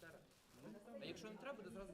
звуку. А якщо не треба, то зразу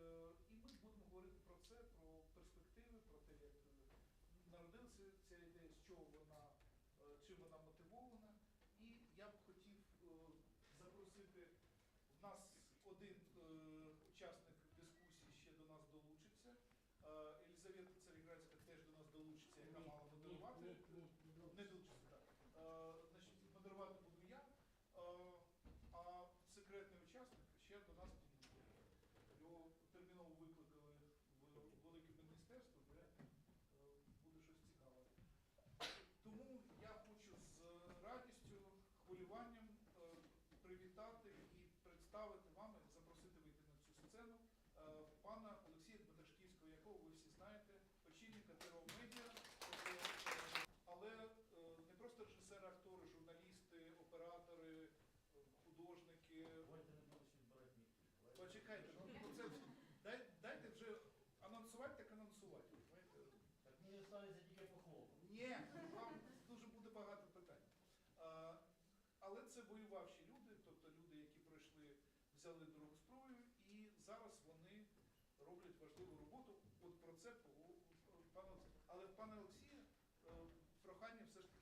Е, і ми будемо говорити про це, про перспективи, про те, як е, народилася ця ідея, з чого вона, е, чим вона мотивована. І я б хотів запросити в нас Чекайте, ну це дай, дайте вже анонсувати, так анонсувати. Так. Мені ставиться тільки похвалу. Ні, вам дуже буде багато питань. А, але це воювавші люди, тобто люди, які пройшли, взяли дорогу рук зброю, і зараз вони роблять важливу роботу. От про це пан Олексій. Але в пана е, прохання все ж таки.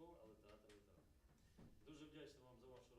школи, але театр ветеран. Дуже вдячний вам за вашу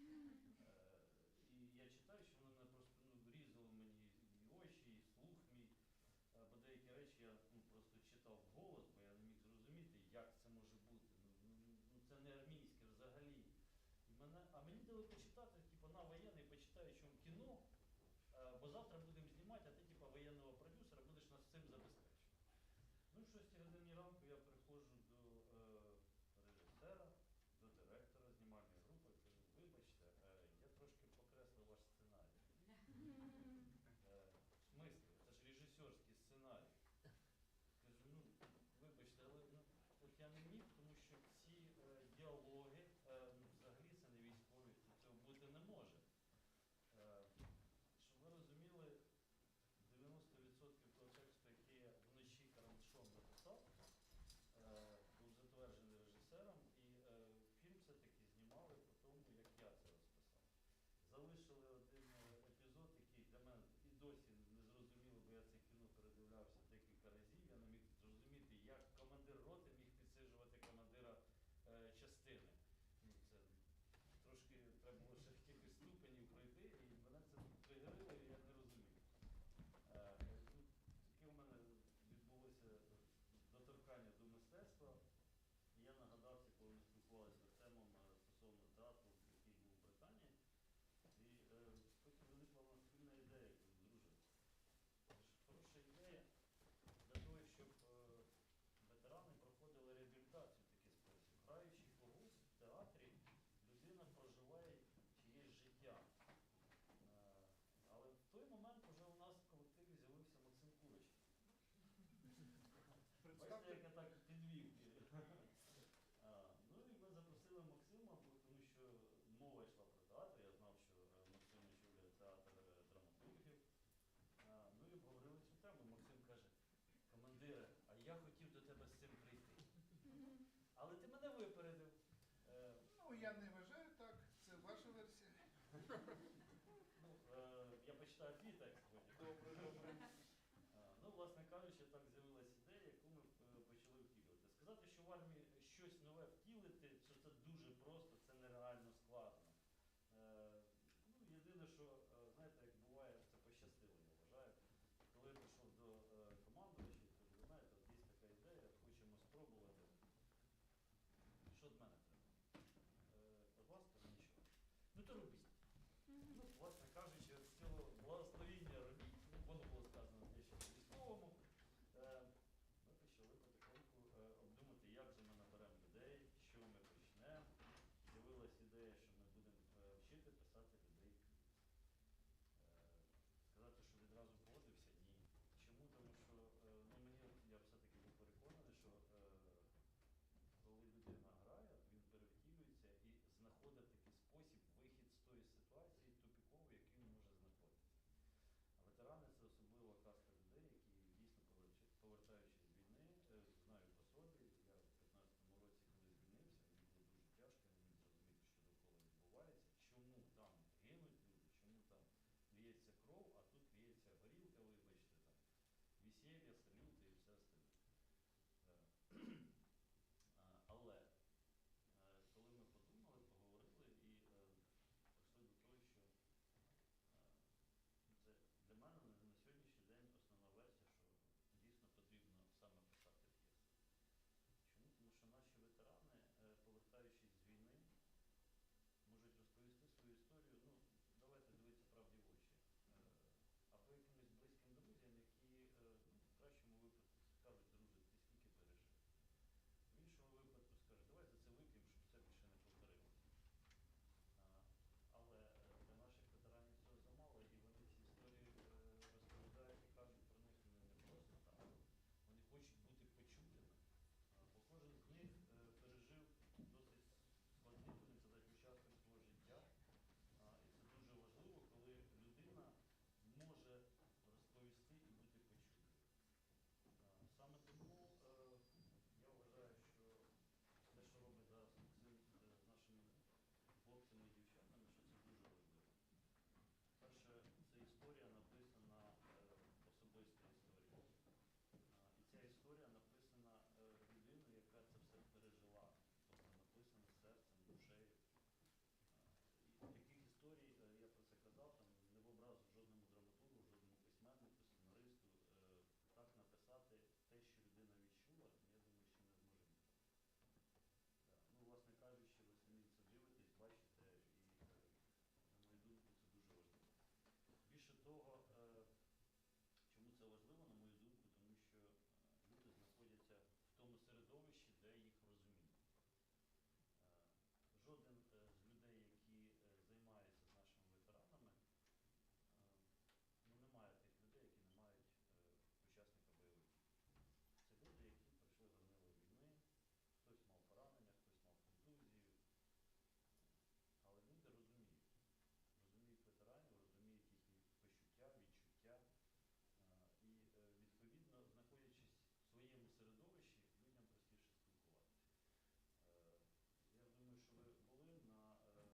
Э, і я читаю, що вона просто ну, різала мені і очі, і слух мій. Бо деякі речі я ну, просто читав голос, бо я не міг зрозуміти, як це може бути. Ну, ну, ну Це не армійське взагалі. І мене, А мені дали почитати як я так підвів. Ну і ми запросили Максима, тому що мова йшла про театр. Я знав, що Максим очолює театр драматургів. Ну і обговорили цю тему. Максим каже, командире, а я хотів до тебе з цим прийти. Але ти мене випередив. Е, Ну, я не вважаю так, це ваша версія. Ну, е, я почитаю твій текст